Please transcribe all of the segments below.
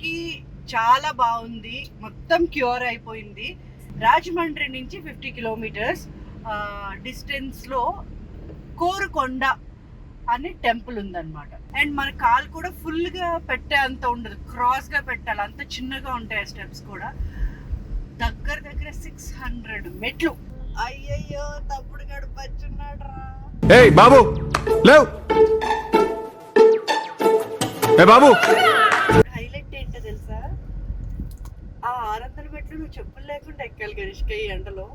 బాబుకి చాలా బాగుంది. మొత్తం క్యూర్ అయిపోయింది. రాజమండ్రి నుంచి ఫిఫ్టీ కిలోమీటర్స్ డిస్టెన్స్లో కోరుకొండ అనే టెంపుల్ ఉందన్నమాట. అండ్ మన కాలు కూడా ఫుల్గా పెట్టే అంత ఉండదు. క్రాస్గా పెట్టాలి. అంత చిన్నగా ఉంటాయి స్టెప్స్ కూడా. దగ్గర దగ్గర సిక్స్ హండ్రెడ్ మెట్లు. అయ్యయ్యో తప్పుడు గడపచ్చున్నాడు రా. బాబు లేవు. బాబు. కిలోమీటర్లు నువ్వు చెప్పులు లేకుండా ఎక్కాలి గణిష్క ఈ ఎండలో.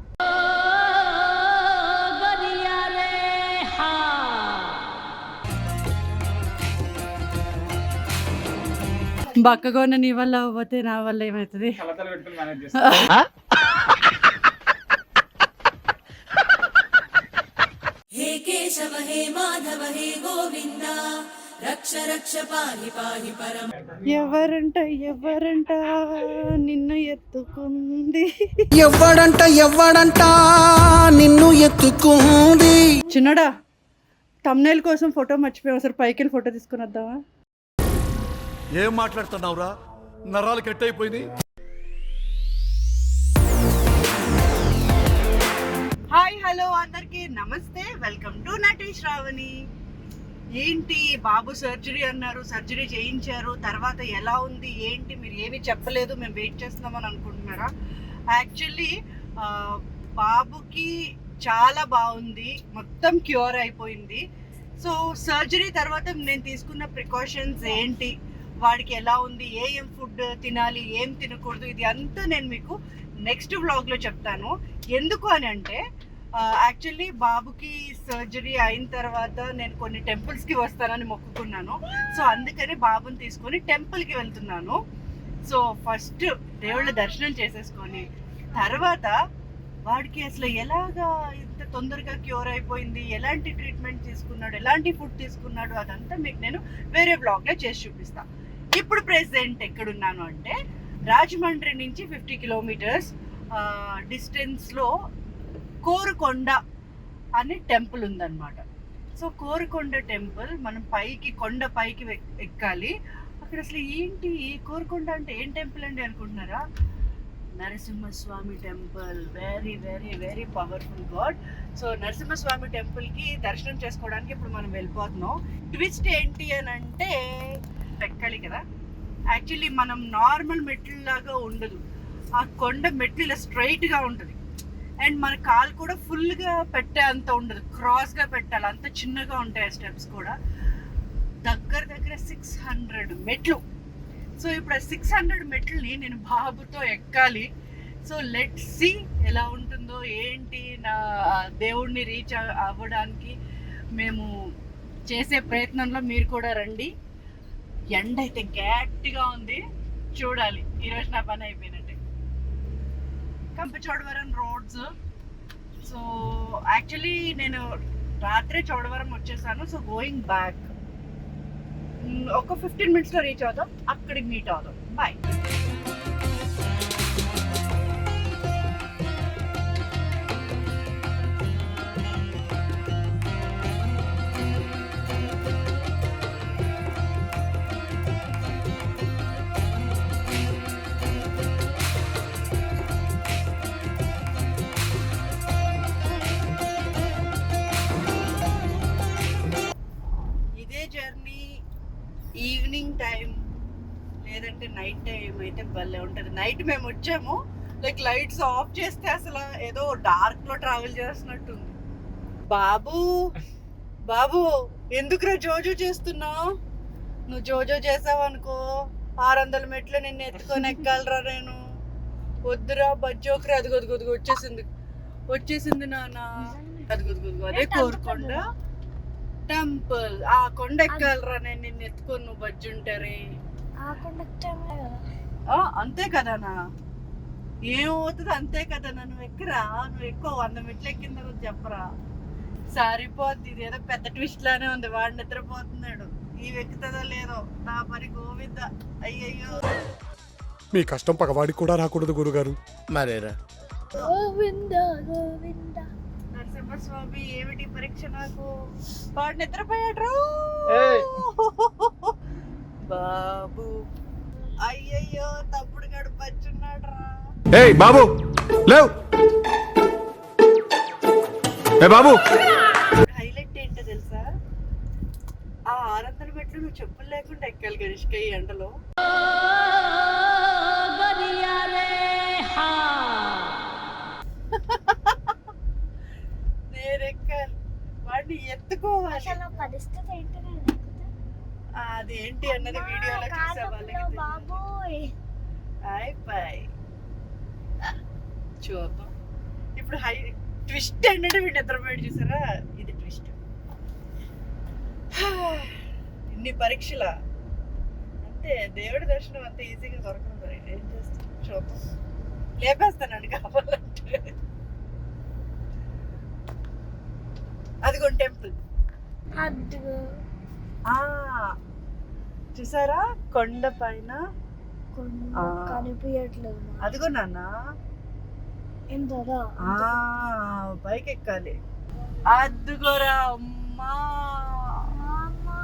బక్కగోన నీ వల్ల అవ్వతే నా వల్ల ఏమవుతుంది హే కేశవ హే మాధవ హే గోవిందా? రక్ష ఎవరంట ఎవరంట నిన్ను ఎత్తుకుంది? ఎవడంట ఎవడంట నిన్ను ఎత్తుకుంది? చిన్నడా తమ్నైల్ కోసం ఫోటో మర్చిపోయాం సార్ పైకి వెళ్ళి ఫోటో తీసుకుని వద్దామా ఏం మాట్లాడుతున్నావురా? నరాలు కట్ అయిపోయింది హాయ్ హలో అందరికీ నమస్తే. వెల్కమ్ టు నటేష్ రావణి ఏంటి బాబు సర్జరీ అన్నారు సర్జరీ చేయించారు తర్వాత ఎలా ఉంది ఏంటి మీరు ఏమీ చెప్పలేదు మేము వెయిట్ చేస్తున్నామని అనుకుంటున్నారా? యాక్చువల్లీ బాబుకి చాలా బాగుంది మొత్తం క్యూర్ అయిపోయింది. సో సర్జరీ తర్వాత నేను తీసుకున్న ప్రికాషన్స్ ఏంటి వాడికి ఎలా ఉంది ఏ ఏం ఫుడ్ తినాలి ఏం తినకూడదు ఇది అంతా నేను మీకు నెక్స్ట్ వ్లాగ్లో చెప్తాను. ఎందుకు అని అంటే యాక్చువల్లీ బాబుకి సర్జరీ అయిన తర్వాత నేను కొన్ని టెంపుల్స్కి వస్తానని మొక్కుకున్నాను. సో అందుకని బాబుని తీసుకొని టెంపుల్కి వెళ్తున్నాను. సో ఫస్ట్ దేవుళ్ళ దర్శనం చేసేసుకొని తర్వాత వాడికి అసలు ఎలాగా ఇంత తొందరగా క్యూర్ అయిపోయింది ఎలాంటి ట్రీట్మెంట్ తీసుకున్నాడు ఎలాంటి ఫుడ్ తీసుకున్నాడు అదంతా మీకు నేను వేరే బ్లాగ్లో చేసి చూపిస్తా. ఇప్పుడు ప్రెసెంట్ ఎక్కడున్నాను అంటే రాజమండ్రి నుంచి ఫిఫ్టీ కిలోమీటర్స్ డిస్టెన్స్లో కోరుకొండ అనే టెంపుల్ ఉందన్నమాట. సో కోరుకొండ టెంపుల్ మనం పైకి కొండ పైకి ఎక్కాలి. అక్కడ అసలు ఏంటి? కోరుకొండ అంటే ఏం టెంపుల్ అండి అనుకుంటున్నారా? Narasimhaswamy temple. Very very very powerful god so Narasimhaswamy టెంపుల్కి దర్శనం చేసుకోవడానికి ఇప్పుడు మనం వెళ్ళిపోతున్నాం. ట్విస్ట్ ఏంటి అని అంటే ఎక్కాలి కదా. యాక్చువల్లీ మనం నార్మల్ మెట్లు లాగా ఉండదు. ఆ కొండ మెట్లు ఇలా స్ట్రైట్గా ఉంటుంది. అండ్ మన కాలు కూడా ఫుల్గా పెట్టే అంత ఉండదు. క్రాస్గా పెట్టాలి. అంత చిన్నగా ఉంటాయి స్టెప్స్ కూడా. దగ్గర దగ్గర సిక్స్ హండ్రెడ్ మెట్లు. సో ఇప్పుడు ఆ సిక్స్ హండ్రెడ్ మెట్లని నేను బాబుతో ఎక్కాలి. సో లెట్ సి ఎలా ఉంటుందో ఏంటి నా దేవుడిని రీచ్ అవ్వడానికి మేము చేసే ప్రయత్నంలో మీరు కూడా రండి. ఎండ అయితే గట్టిగా ఉంది. చూడాలి. ఈరోజు నా పని అయిపోయినట్టు. కంపచోడవరం రోడ్స్. సో యాక్చువల్లీ నేను రాత్రే చోడవరం వచ్చేసాను సో గోయింగ్ బ్యాక్ ఒక ఫిఫ్టీన్ మినిట్స్లో రీచ్ అవుతాం అక్కడికి మీట్ అవుదాం. బాయ్ ఉంటుంది నైట్ మేము వచ్చాము. లైక్ లైట్స్ ఆఫ్ చేస్తే అసలు ఏదో డార్క్లో ట్రావెల్ చేస్తున్నట్టుంది. బాబు బాబు ఎందుకురా జోజో చేస్తున్నావు? నువ్వు జోజో చేసావు అనుకో ఆరు వందల మెట్లు నిన్ను ఎత్తుకొని ఎక్కాలరా నేను. వద్దురా బజ్జోకరా అది గొదుగు వచ్చేసింది. వచ్చేసింది నాన్న అది గొదుగు అదే కోరుకోండా టెంపుల్ ఆ కొండ ఎక్కాలరా నేను నిన్ను ఎత్తుకొని నువ్వు బజ్జుంటారే ఆ ఆ, అంతే కదనా ఏమవుతుంది అంతే కదా నువ్వు ఎక్కరా? నువ్వు ఎక్కువ వంద మెట్లు ఎక్కిన తర్వాత చెప్పరా? సరిపోద్ది ఇది ఏదో పెద్ద ట్విస్ట్ లానే ఉంది. వాడు నిద్రపోతున్నాడు. ఈ ఎక్కుతుందో లేదో. నా పని గోవింద. అయ్యయ్యో. మీ కష్టం పగవాడికి కూడా రాకూడదు గురుగారు. మరేరా? గోవింద గోవింద. నరసింహస్వామి ఏమిటి పరీక్ష నాకు? వాడు నిద్రపోయాడు. బాబు. అయ్యయ్యో తప్పుడు గడు పచ్చున్నాడు రా ఏయ్ బాబు లేవు. ఏ బాబు. హైలైట్ ఏంటో తెలుసా? ఆ ఆరు వందల మెట్లు నువ్వు చెప్పులు లేకుండా ఎక్కాలి గరిష్క ఈ ఎండలో. నేను ఎక్కాలి వాడిని ఎత్తుకోవాలి. అసలు పరిస్థితి ఏంటి అది ఏంటి అన్నది వీడియోలో చూసే వాళ్ళకి అయిపోయి చూద్దాం. ఇప్పుడు హై ట్విస్ట్ ఏంటంటే వీడు నిద్రపోయాడు చూసారా? ఇది ట్విస్ట్. ఇన్ని పరీక్షల? అంతే దేవుడి దర్శనం అంత ఈజీగా దొరకదు మరి. ఏం చేస్తాం? చూద్దాం. లేపేస్తానండి కావాలంటే. అదిగో టెంపుల్. అద్దు చూసారా? కొండ పైన. కనిపించట్లేదు. అదిగో నాన్న. పైకి ఎక్కాలి అద్దుకోరా అమ్మా. అమ్మా.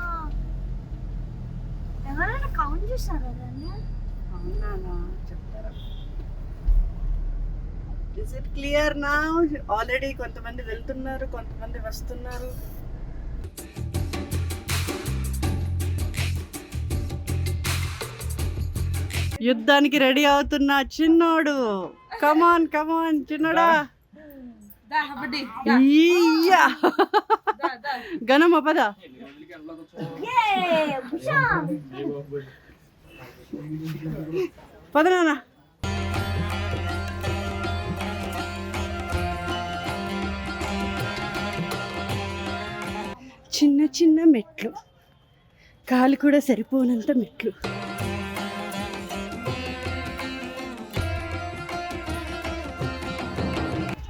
ఎవరైనా కౌంట్ దాన్ని? అవునా చెప్తారా? ఇస్ ఇట్ క్లియర్ నా ఆల్రెడీ కొంతమంది వెళ్తున్నారు కొంతమంది వస్తున్నారు. యుద్ధానికి రెడీ అవుతున్న చిన్నోడు. కమాన్ కమాన్ చిన్నోడా. ఈయ్యా. గణమ పద. పద నాన్న. చిన్న చిన్న మెట్లు. కాలు కూడా సరిపోనంత మెట్లు.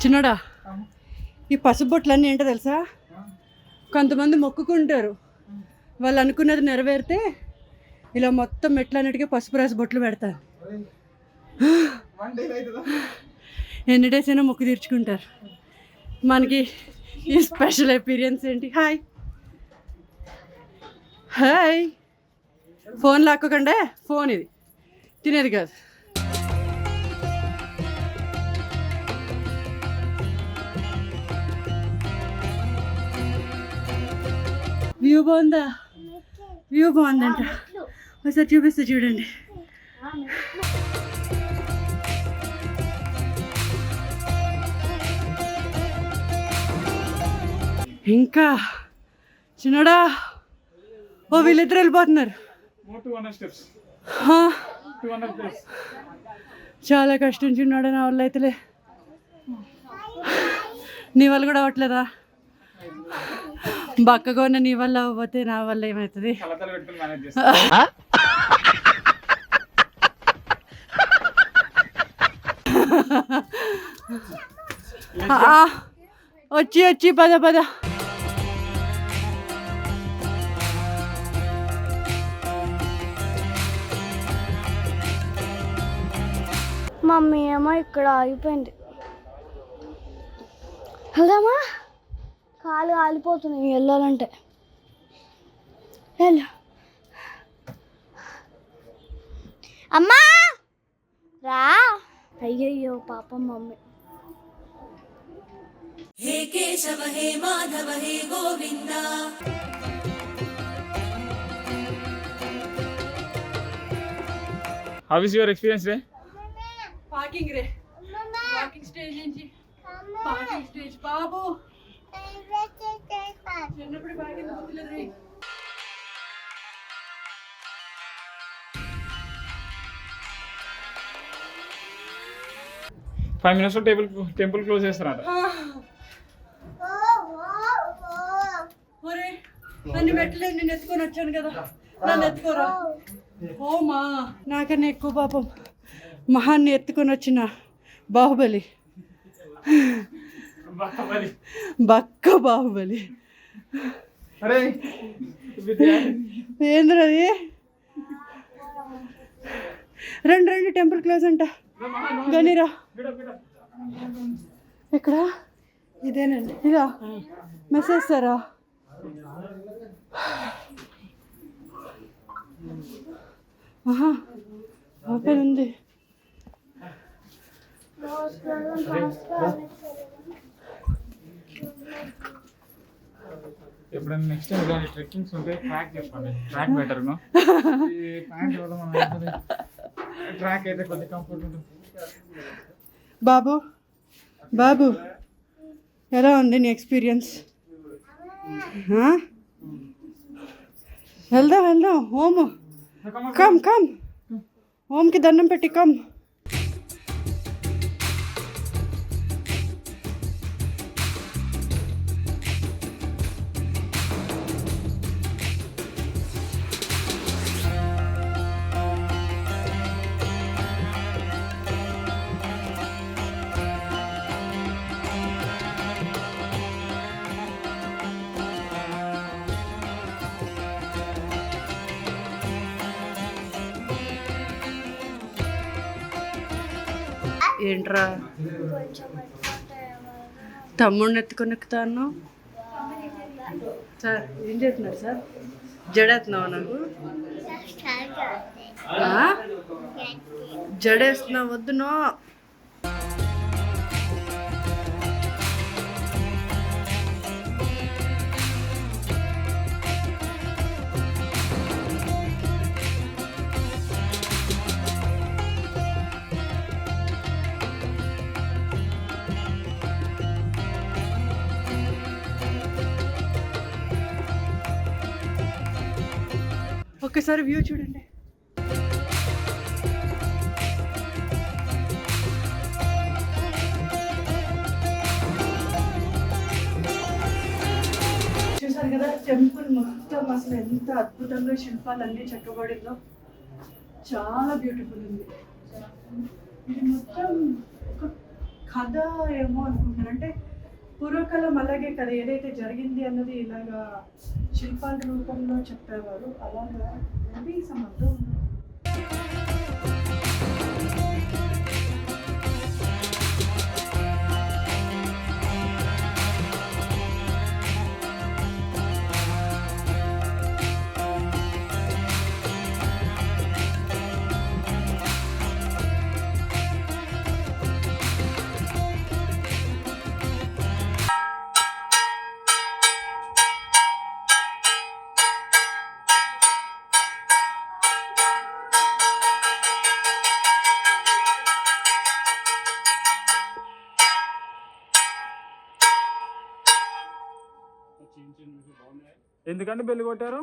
చిన్నడా? ఈ పసుబొట్లన్నీ ఏంటో తెలుసా? కొంతమంది మొక్కుకుంటారు. వాళ్ళు అనుకున్నది నెరవేరితే ఇలా మొత్తం మెట్లన్నిటికీ పసుపు రాసి బొట్లు పెడతారు. ఎన్ని డేస్ అయినా మొక్కు తీర్చుకుంటారు. మనకి ఈ స్పెషల్ ఎపీరియన్స్ ఏంటి? హాయ్. హాయ్. ఫోన్ లాక్కోకండే? ఫోన్ ఇది. తినేది కాదు. వ్యూ బాగుందా వ్యూ బాగుందంట ఒకసారి చూపిస్తే చూడండి. ఇంకా చిన్నడా ఓ వీళ్ళిద్దరు వెళ్ళిపోతున్నారు. హా. చాలా కష్టం చిన్నాడు నా వల్ల అయితేలే. నీ వల్ల కూడా అవ్వట్లేదా? బక్కగా ఉన్న నీ వల్ల అవ్వకపోతే నా వల్ల ఏమవుతుంది వచ్చి వచ్చి పద పద. మమ్మీ ఏమో ఇక్కడ ఆగిపోయింది. వెళ్దామా? కాలు కాలిపోతున్నాయి వెళ్ళాలంటే. వెళ్ళు. అమ్మా! రా. అయ్యయ్యో పాపం mummy. Hey Keshava hey Madhava hey Govinda. How is your experience ray. Parking రే. పార్కింగ్ స్టేజ్ నుంచి. పార్కింగ్ స్టేజ్ బాబు. చిన్నప్పుడు గుర్తులేదు రే ఫైవ్ మినిట్స్లో టేబుల్ టెంపుల్ క్లోజ్ చేస్తారంట. ఒరే అన్ని మెట్లు నేను ఎత్తుకొని వచ్చాను కదా. నన్ను ఎత్తుకోరా. ఓమా నాకన్నా ఎక్కువ పాపం మహాన్ని ఎత్తుకొని వచ్చిన బాహుబలి. బక్క బాహుబలి. అరే. ఏంద్రది? రండి రండి టెంపుల్ క్లోజ్ అంట. గనీరా ఎక్కడ ఇదేనండి. ఇదా మెసేజ్ సారా? ఆహా ఓపెన్ ఉంది. ఎప్పుడైనా నెక్స్ట్ టైం ఇలాంటి ట్రెక్కింగ్స్ ఉంటే ట్రాక్ చెప్పండి. ట్రాక్ బెటర్ ఈ ప్యాంట్ వల్ల మనం ట్రాక్ అయితే కొద్దిగా కంఫర్ట్ ఉంటుంది. బాబు బాబు ఎలా ఉంది నీ ఎక్స్పీరియన్స్? వెళ్దాం వెళ్దాం హోమ్. కమ్ కమ్ హోమ్కి దండం పెట్టి కమ్ ఏంట్రా? తమ్ముడిని ఎత్తుకొని ఎక్కుతాను సార్ ఏం చేస్తున్నారు సార్? జడేస్తున్నావు నాకు? జడేస్తున్నావు? వద్దునో ఒక్కసారి వ్యూ చూడండి. చూసారు కదా టెంపుల్ మొత్తం అసలు ఎంత అద్భుతంగా శిల్పాలన్నీ చెక్కబడిందో. చాలా బ్యూటిఫుల్ ఉంది. ఇది మొత్తం ఒక కథ ఏమో అనుకుంటాను అంటే పూర్వకాలం అలాగే కదా ఏదైతే జరిగింది అన్నది ఇలాగా శిల్పాల రూపంలో చెప్పేవారు అలాగా మేబీ సమ్ ఎందుకంటే బెల్లి కొట్టారు?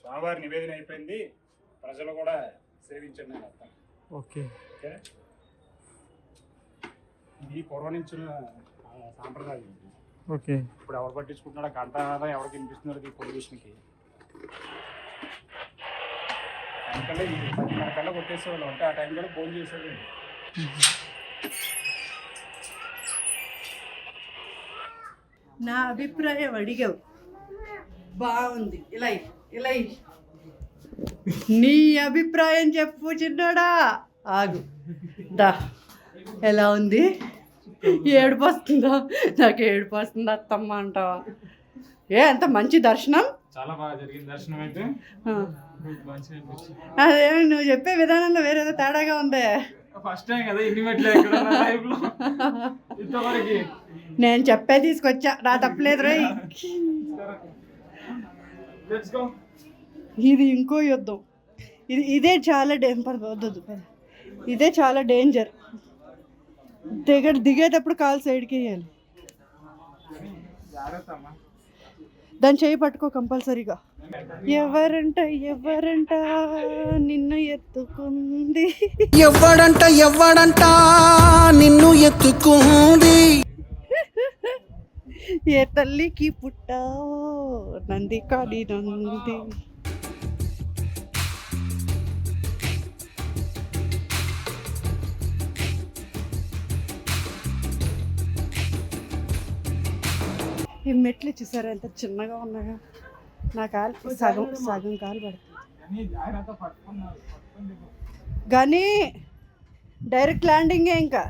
స్వామివారి నివేదన అయిపోయింది. ప్రజలు కూడా సేవించండి అని అర్థం. ఓకే. ఓకే? ఇది పూర్వం నుంచి సాంప్రదాయం ఇది. ఓకే. ఇప్పుడు ఎవరు పట్టించుకుంటున్నాడో గంట ఎవరికి వినిపిస్తున్నాడు ఈ పొల్యూషన్కి? ఈ పదిన్నర కల్లా కొట్టేసేవాళ్ళు. అంటే ఆ టైం కూడా ఫోన్ చేసేది నా అభిప్రాయం అడిగావు బాగుంది. ఇలా ఇ- ఇలా ఇ. నీ అభిప్రాయం చెప్పు చిన్నోడా. ఆగు. దా. ఎలా ఉంది? ఏడుపు వస్తుందా నాకు ఏడుపు వస్తుందా అత్తమ్మ అంటావా. ఏ అంత మంచి దర్శనం? చాలా బాగా జరిగింది దర్శనం అయితే. ఆ. మంచిగా అనిపించింది. అదే నువ్వు చెప్పే విధానంలో వేరేదో తేడాగా ఉందే. ఫస్ట్ టైం కదా ఇన్ని మెట్లు ఎక్కడ లైఫ్లో. ఇంతవరకు. నేను చెప్పే తీసుకొచ్చా. నా తప్పలేదు రే. ఇది ఇంకో యుద్ధం. ఇది ఇదే చాలా డే పద, వద్దు. ఇదే చాలా డేంజర్ దిగ దిగేటప్పుడు కాలు సైడ్కి వేయాలి. దాన్ని చేయి పట్టుకో కంపల్సరీగా. ఎవరంట ఎవరంట నిన్ను ఎత్తుకుంది? ఎవ్వడంట ఎవ్వడంట నిన్ను ఎత్తుకుంది? ఏ తల్లికి పుట్టావో నంది కాడి నంది. ఈ మెట్లు చూసారా ఎంత చిన్నగా ఉన్నాయో? నా కాలు సగం సగం కాలు పడుతుంది. కానీ డైరెక్ట్ ల్యాండింగే ఇంకా.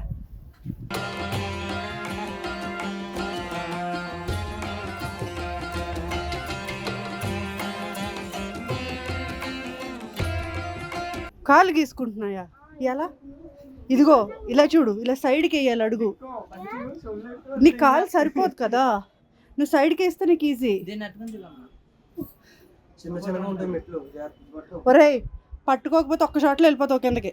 కాలు గీసుకుంటున్నాయా? ఎలా? ఇదిగో ఇలా చూడు ఇలా సైడ్కి వేయాలి అడుగు. నీ కాలు సరిపోదు కదా. నువ్వు సైడ్కి వేస్తే నీకు ఈజీ చిన్న చిన్నగా ఉంటాయి మెట్లు జాగ్రత్త పట్టు. ఒరేయ్ పట్టుకోకపోతే ఒక్క షాట్లో వెళ్ళిపోతావు కిందకి.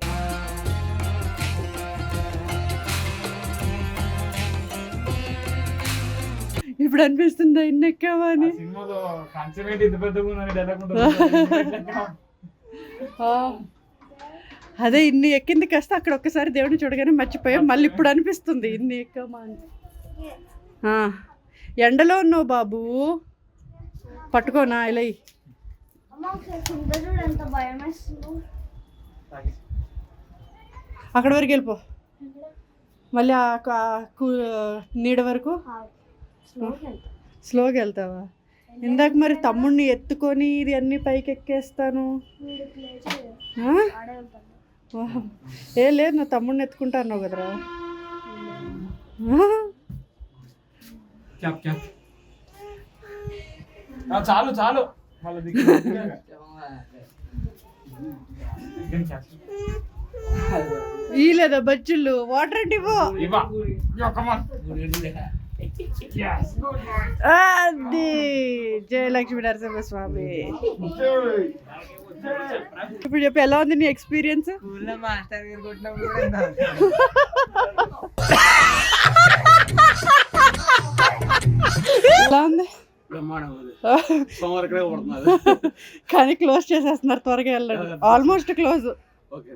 ఇప్పుడు అనిపిస్తుందా ఇన్ని ఎక్కావా అని. అదే ఇన్ని ఎక్కింది కాస్త అక్కడ ఒక్కసారి దేవుడిని చూడగానే మర్చిపోయాం. మళ్ళీ ఇప్పుడు అనిపిస్తుంది ఇన్ని ఎక్కామా అని. ఎండలో ఉన్నావు బాబు. పట్టుకోనా ఇలా అక్కడ వరకు వెళ్ళిపో. మళ్ళీ నీడ వరకు? స్లోగా వెళ్తావా? ఇందాక మరి తమ్ముడిని ఎత్తుకొని ఇది అన్ని పైకి ఎక్కేస్తాను. ఏ లేదు నా తమ్ముడిని ఎత్తుకుంటా అన్నావు కదరా. చాలు చాలు. ఈ లేదా బజ్జులు వాటర్ అంటే. అది. జయలక్ష్మి నరసింహ స్వామి ఇప్పుడు చెప్పి ఎలా ఉంది నీ ఎక్స్పీరియన్స్ ఎలా ఉంది? కానీ క్లోజ్ చేసేస్తున్నారు త్వరగా వెళ్ళండి. ఆల్మోస్ట్ క్లోజ్ ఓకే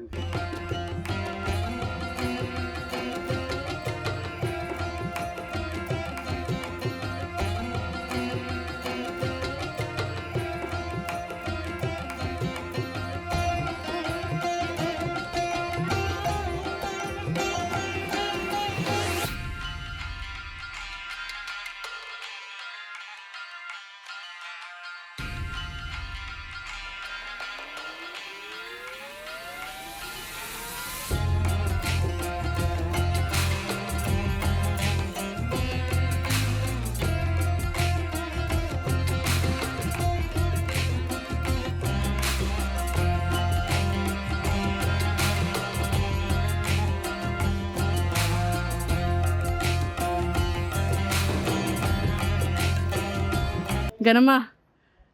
గనమ్మా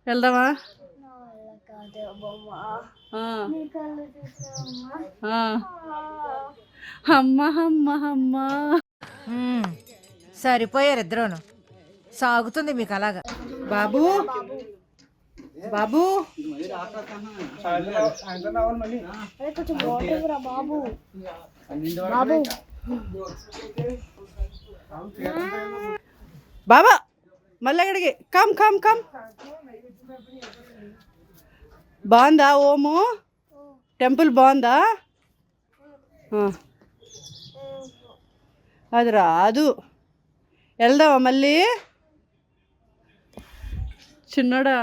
వెళ్దామా? ఆ. ఆ. అమ్మ అమ్మ అమ్మ. సరిపోయారు ఇద్దరును. సాగుతుంది మీకు అలాగా. బాబు? బాబు? బాబు. బాబా! మళ్ళీ అక్కడికి. కమ్ కమ్ కమ్ బాగుందా ఓము? టెంపుల్ బాగుందా. అది రాదు. వెళ్దామా మళ్ళీ? చిన్నోడా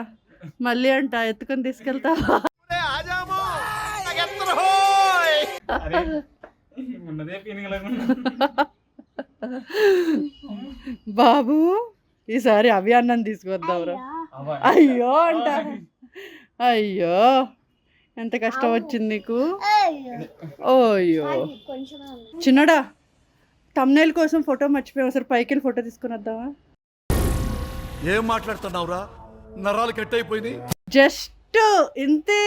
మళ్ళీ అంట ఎత్తుకొని తీసుకెళ్తావా? బాబు? ఈసారి అవి అన్నం తీసుకొద్దాంరా. అయ్యో. అంట. అయ్యో ఎంత కష్టం వచ్చింది నీకు? ఓయ్యో. కొంచెం చిన్నడా తమ్నేల్ కోసం ఫోటో మర్చిపోయాం ఒకసారి పైకి వెళ్ళి ఫోటో తీసుకుని వద్దామా ఏం మాట్లాడుతున్నావురా? నరాలు కట్ అయిపోయింది జస్ట్ ఇంతే.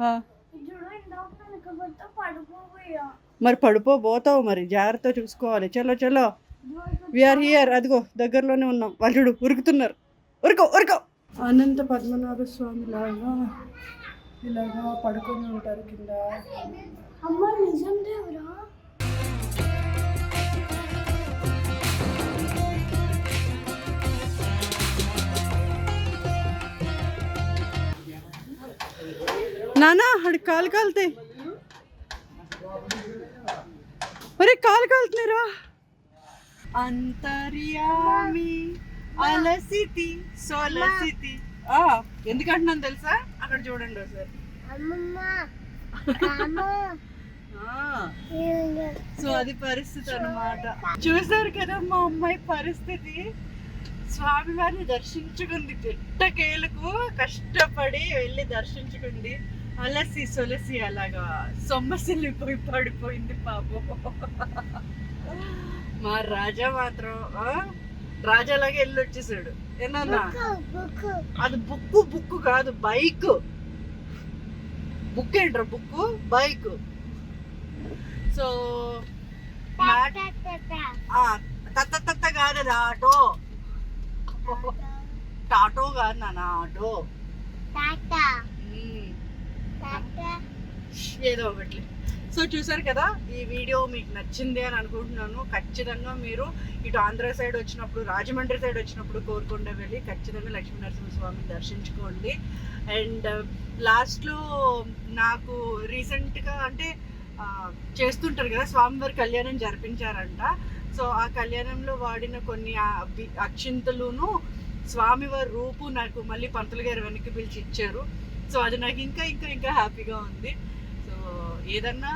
ఆ, మరి పడిపోబోతావు మరి. జాగ్రత్త చూసుకోవాలి. చలో చలో. విఆర్ హియర్ అదిగో దగ్గరలోనే ఉన్నాం. వాళ్ళు చూడు ఉరుకుతున్నారు. ఉరుకో ఉరుకో. అనంత పద్మనాభ స్వామి లాగా ఇలాగా పడుకొని ఉంటారు కింద. అమ్మ నిజం దేవరా నానా అడి కాలు కాలుతాయి ఒరే కాలు కాలుతున్నారా అంతర్యామి అలసితి సొలసితి. ఆ, ఎందుకంటున్నాను తెలుసా? అక్కడ చూడండి ఒకసారి. అమ్మమ్మ. అమ్మ ఆ, సో అది పరిస్థితి అన్నమాట. చూసారు కదా మా అమ్మాయి పరిస్థితి? స్వామివారిని దర్శించుకుంది ఎట్టకేలకు కష్టపడి వెళ్ళి దర్శించుకుంది. అలసి సొలసి అలాగా సొమ్మసిల్లిపోయి పడిపోయింది పాపం. మా రాజా మాత్రం ఆ, రాజాలాగా వెళ్ళి వచ్చేసాడు. ఏనన్నా? అది బుక్కు బుక్కు కాదు బైక్. బుక్ ఏంట్రా బుక్కు? బైక్. సో తత్త తత్త కాదు అది ఆటో. టాటో కాదు నాన్న ఆటో. మ్మ్. ఏదో ఒకటి. సో చూసారు కదా ఈ వీడియో మీకు నచ్చింది అని అనుకుంటున్నాను. ఖచ్చితంగా మీరు ఇటు ఆంధ్ర సైడ్ వచ్చినప్పుడు రాజమండ్రి సైడ్ వచ్చినప్పుడు కోరుకొండ వెళ్ళి ఖచ్చితంగా లక్ష్మీ నరసింహస్వామిని దర్శించుకోండి. అండ్ లాస్ట్లో నాకు రీసెంట్గా అంటే చేస్తుంటారు కదా స్వామివారి కళ్యాణం జరిపించారంట. సో ఆ కళ్యాణంలో వాడిన కొన్ని అక్షింతలును స్వామివారి రూపు నాకు మళ్ళీ పంతులు గారు వెనక్కి పిలిచి ఇచ్చారు. సో అది నాకు ఇంకా ఇంకా ఇంకా హ్యాపీగా ఉంది. సో ఏదన్నా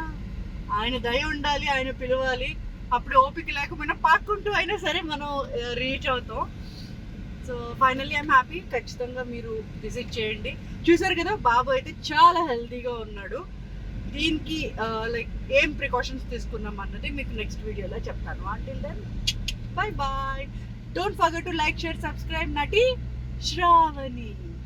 ఆయన దయ ఉండాలి ఆయన పిలవాలి అప్పుడు ఓపిక లేకపోయినా పాక్కుంటూ అయినా సరే మనం రీచ్ అవుతాం. సో ఫైనల్లీ ఐమ్ హ్యాపీ ఖచ్చితంగా మీరు విజిట్ చేయండి. చూసారు కదా బాబు అయితే చాలా హెల్తీగా ఉన్నాడు. దీనికి లైక్ ఏం ప్రికాషన్స్ తీసుకున్నాం అన్నది మీకు నెక్స్ట్ వీడియోలో చెప్తాను. Until then bye bye don't forget to like share subscribe నటి శ్రావణి.